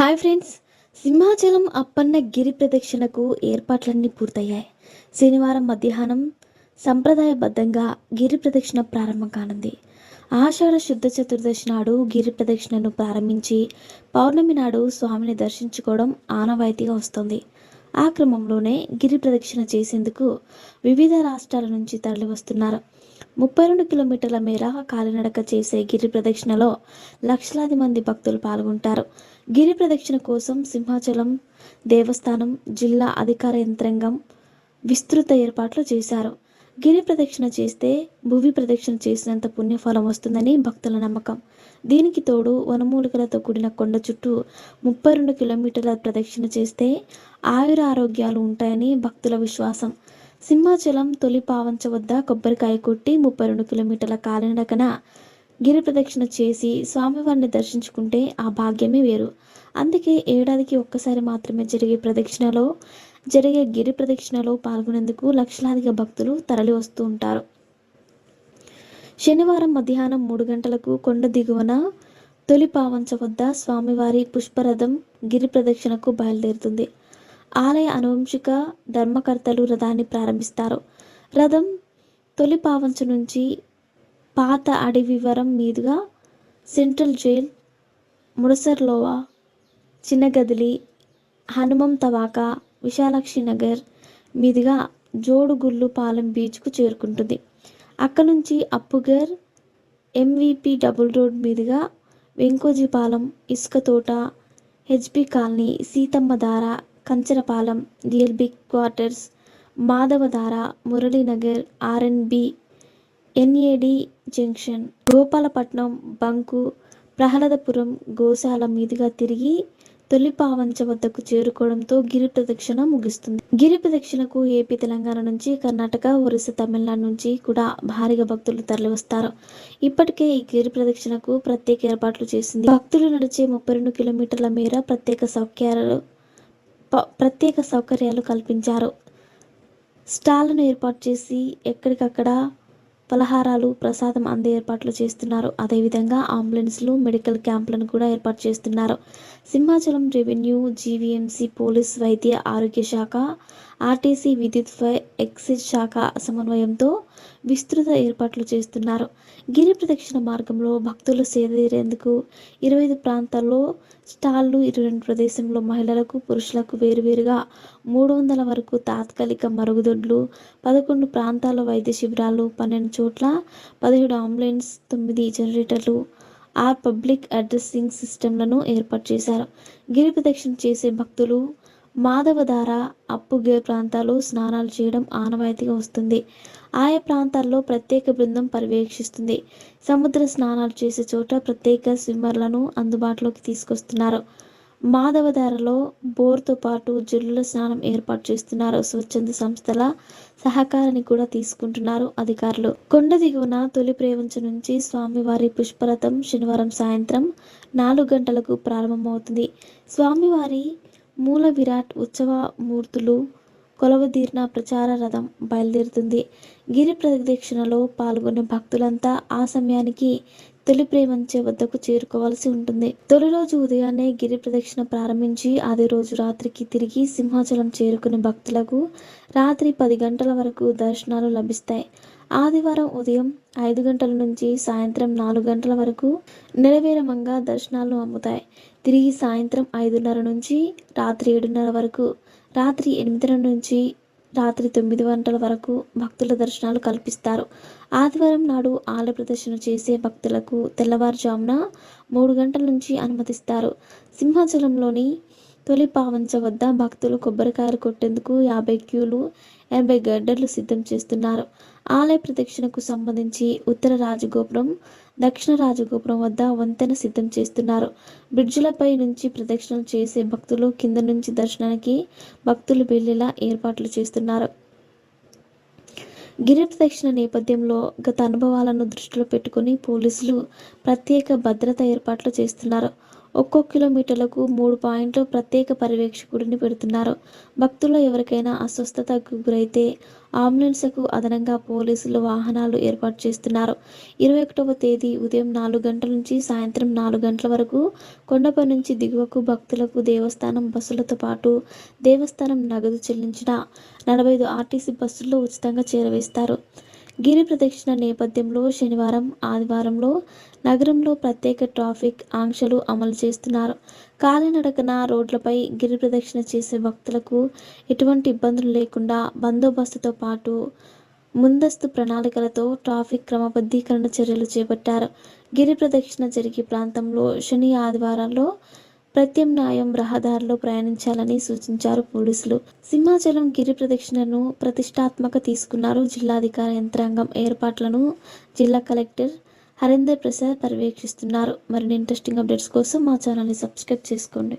Hi friends. Simhachalam Appanna గిరి ప్రదక్షిణకు ఏర్పాట్లన్నీ పూర్తయ్యాయి. శనివారం మధ్యాహ్నం సంప్రదాయబద్ధంగా గిరి ప్రదక్షిణ ప్రారంభం కానుంది. ఆషాఢ శుద్ధ చతుర్దశి నాడు గిరి ప్రదక్షిణను ప్రారంభించి పౌర్ణమి నాడు స్వామిని దర్శించుకోవడం ఆనవాయితీగా వస్తుంది. ఆ క్రమంలోనే గిరి ప్రదక్షిణ చేసేందుకు వివిధ రాష్ట్రాల నుంచి తరలివస్తున్నారు. ముప్పై రెండు కిలోమీటర్ల మేర కాలినడక చేసే గిరి ప్రదక్షిణలో లక్షలాది మంది భక్తులు పాల్గొంటారు. గిరి ప్రదక్షిణ కోసం సింహాచలం దేవస్థానం జిల్లా అధికార యంత్రాంగం విస్తృత ఏర్పాట్లు చేశారు. గిరి ప్రదక్షిణ చేస్తే భూమి ప్రదక్షిణ చేసినంత పుణ్యఫలం వస్తుందని భక్తుల నమ్మకం. దీనికి తోడు వనమూలికలతో కూడిన కొండ చుట్టూ ముప్పై రెండు కిలోమీటర్ల ప్రదక్షిణ చేస్తే ఆయుర ఆరోగ్యాలు ఉంటాయని భక్తుల విశ్వాసం. సింహాచలం తొలి పావంచ వద్ద కొబ్బరికాయ కొట్టి ముప్పై రెండు కిలోమీటర్ల కాలినడకన గిరి ప్రదక్షిణ చేసి స్వామివారిని దర్శించుకుంటే ఆ భాగ్యమే వేరు. అందుకే ఏడాదికి ఒక్కసారి మాత్రమే జరిగే ప్రదక్షిణలో జరిగే గిరి ప్రదక్షిణలో పాల్గొనేందుకు లక్షలాదిగా భక్తులు తరలి వస్తూ ఉంటారు. శనివారం మధ్యాహ్నం మూడు గంటలకు కొండ దిగువన తొలి పావంచ వద్ద స్వామివారి పుష్పరథం గిరి ప్రదక్షిణకు బయలుదేరుతుంది. ఆలయ అనువంశిక ధర్మకర్తలు రథాన్ని ప్రారంభిస్తారు. రథం తొలి పావంచ నుంచి పాత అడవివరం మీదుగా central jail Mudasarlova Chinnagadili Hanumanthavaka Visalakshi Nagar మీదుగా జోడుగుళ్ళు పాలెం బీచ్కు చేరుకుంటుంది. అక్కడ నుంచి అప్పుగర్ ఎంవిపి డబుల్ రోడ్ మీదుగా Venkojipalem Isukathota H P colony Seethammadhara Kancharapalem D L B quarters Madhavadhara Muralinagar R N B N A D junction Gopalapatnam bunk Prahladapuram గోశాల మీదుగా తిరిగి తొలి పావంచ వద్దకు చేరుకోవడంతో గిరి ప్రదక్షిణ ముగుస్తుంది. గిరి ప్రదక్షిణకు ఏపీ తెలంగాణ నుంచి కర్ణాటక ఒరిస్సా తమిళనాడు నుంచి కూడా భారీగా భక్తులు తరలివస్తారు. ఇప్పటికే ఈ గిరి ప్రదక్షిణకు ప్రత్యేక ఏర్పాట్లు చేసింది. భక్తులు నడిచే ముప్పై రెండు కిలోమీటర్ల మేర ప్రత్యేక సౌకర్యాలు ప- ప్రత్యేక సౌకర్యాలు కల్పించారు. స్టాళ్ళను ఏర్పాటు చేసి ఎక్కడికక్కడ పలహారాలు ప్రసాదం అందే ఏర్పాట్లు చేస్తున్నారు. అదేవిధంగా అంబులెన్స్లు మెడికల్ క్యాంపులను కూడా ఏర్పాటు చేస్తున్నారు. సింహాచలం రెవెన్యూ జీవీఎంసీ పోలీస్ వైద్య ఆరోగ్య శాఖ ఆర్టీసీ విద్యుత్ ఫై ఎక్సైజ్ శాఖ సమన్వయంతో విస్తృత ఏర్పాట్లు చేస్తున్నారు. గిరి ప్రదక్షిణ మార్గంలో భక్తులు సేదీరేందుకు ఇరవై ఐదు ప్రాంతాల్లో స్టాళ్ళు ఇరవై రెండు ప్రదేశంలో మహిళలకు పురుషులకు వేరువేరుగా మూడు వందల వరకు తాత్కాలిక మరుగుదొడ్లు పదకొండు ప్రాంతాల వైద్య శిబిరాలు పన్నెండు చోట్ల పదిహేడు అంబులెన్స్ తొమ్మిది జనరేటర్లు ఆర్ పబ్లిక్ అడ్రస్సింగ్ సిస్టంలను ఏర్పాటు చేశారు. గిరి ప్రదక్షిణ చేసే భక్తులు మాధవధార అప్పుగేర్ ప్రాంతాలు స్నానాలు చేయడం ఆనవాయితీగా వస్తుంది. ఆయా ప్రాంతాల్లో ప్రత్యేక బృందం పర్యవేక్షిస్తుంది. సముద్ర స్నానాలు చేసే చోట ప్రత్యేక స్విమ్మర్లను అందుబాటులోకి తీసుకొస్తున్నారు. మాధవధారలో బోర్తో పాటు జల్లుల స్నానం ఏర్పాటు చేస్తున్నారు. స్వచ్ఛంద సంస్థల సహకారాన్ని కూడా తీసుకుంటున్నారు అధికారులు. కొండ దిగువన తొలి ప్రేవంచ నుంచి స్వామివారి పుష్పరథం శనివారం సాయంత్రం నాలుగు గంటలకు ప్రారంభమవుతుంది. స్వామివారి మూల విరాట్ ఉత్సవ మూర్తులు కొలవదీర్ణ ప్రచార రథం బయలుదేరుతుంది. గిరి ప్రదక్షిణలో పాల్గొనే భక్తులంతా ఆ సమయానికి తొలి ప్రేమించే వద్దకు చేరుకోవాల్సి ఉంటుంది. తొలి రోజు ఉదయాన్నే గిరి ప్రదక్షిణ ప్రారంభించి అదే రోజు రాత్రికి తిరిగి సింహాచలం చేరుకునే భక్తులకు రాత్రి పది గంటల వరకు దర్శనాలు లభిస్తాయి. ఆదివారం ఉదయం ఐదు గంటల నుంచి సాయంత్రం నాలుగు గంటల వరకు నెరవేరమంగా దర్శనాలు అమ్ముతాయి. తిరిగి సాయంత్రం ఐదున్నర నుంచి రాత్రి ఏడున్నర వరకు రాత్రి ఎనిమిదిన్నర నుంచి రాత్రి తొమ్మిది గంటల వరకు భక్తుల దర్శనాలు కల్పిస్తారు. ఆదివారం నాడు ఆలయ ప్రదర్శన చేసే భక్తులకు తెల్లవారుజామున మూడు గంటల నుంచి అనుమతిస్తారు. సింహాచలంలోని తొలి పావంచ వద్ద భక్తులు కొబ్బరికాయలు కొట్టేందుకు యాభై క్యూలు ఎనభై గడ్డలు సిద్ధం చేస్తున్నారు. ఆలయ ప్రదక్షిణకు సంబంధించి ఉత్తర రాజగోపురం దక్షిణ రాజగోపురం వద్ద వంతెన సిద్ధం చేస్తున్నారు. బ్రిడ్జిలపై నుంచి ప్రదక్షిణలు చేసే భక్తులు కింద నుంచి దర్శనానికి భక్తులు వెళ్ళేలా ఏర్పాట్లు చేస్తున్నారు. గిరి ప్రదక్షిణ నేపథ్యంలో గత అనుభవాలను దృష్టిలో పెట్టుకుని పోలీసులు ప్రత్యేక భద్రత ఏర్పాట్లు చేస్తున్నారు. ఒక్కో కిలోమీటర్లకు మూడు పాయింట్లు ప్రత్యేక పర్యవేక్షకుడిని పెడుతున్నారు. భక్తుల్లో ఎవరికైనా అస్వస్థతకు గురైతే అంబులెన్స్కు అదనంగా పోలీసులు వాహనాలు ఏర్పాటు చేస్తున్నారు. ఇరవై ఒకటవ తేదీ ఉదయం నాలుగు గంటల నుంచి సాయంత్రం నాలుగు గంటల వరకు కొండపై నుంచి దిగువకు భక్తులకు దేవస్థానం బస్సులతో పాటు దేవస్థానం నగదు చెల్లించిన నలభై ఐదు ఆర్టీసీ బస్సుల్లో ఉచితంగా చేరవేస్తారు. గిరి ప్రదక్షిణ నేపథ్యంలో శనివారం ఆదివారంలో నగరంలో ప్రత్యేక ట్రాఫిక్ ఆంక్షలు అమలు చేస్తున్నారు. కాలినడకన రోడ్లపై గిరి ప్రదక్షిణ చేసే భక్తులకు ఎటువంటి ఇబ్బందులు లేకుండా బందోబస్తుతో పాటు ముందస్తు ప్రణాళికలతో ట్రాఫిక్ క్రమబద్ధీకరణ చర్యలు చేపట్టారు. గిరి ప్రదక్షిణ జరిగే ప్రాంతంలో శని ఆదివారాల్లో ప్రత్యామ్నాయం రహదారిలో ప్రయాణించాలని సూచించారు పోలీసులు. సింహాచలం గిరి ప్రదక్షిణను ప్రతిష్టాత్మక తీసుకున్నారు జిల్లాధికార యంత్రాంగం ఏర్పాట్లను జిల్లా కలెక్టర్ హరేందర్ ప్రసాద్ పర్యవేక్షిస్తున్నారు. మరిన్ని ఇంట్రెస్టింగ్ అప్డేట్స్ కోసం మా ఛానల్ని సబ్స్క్రైబ్ చేసుకోండి.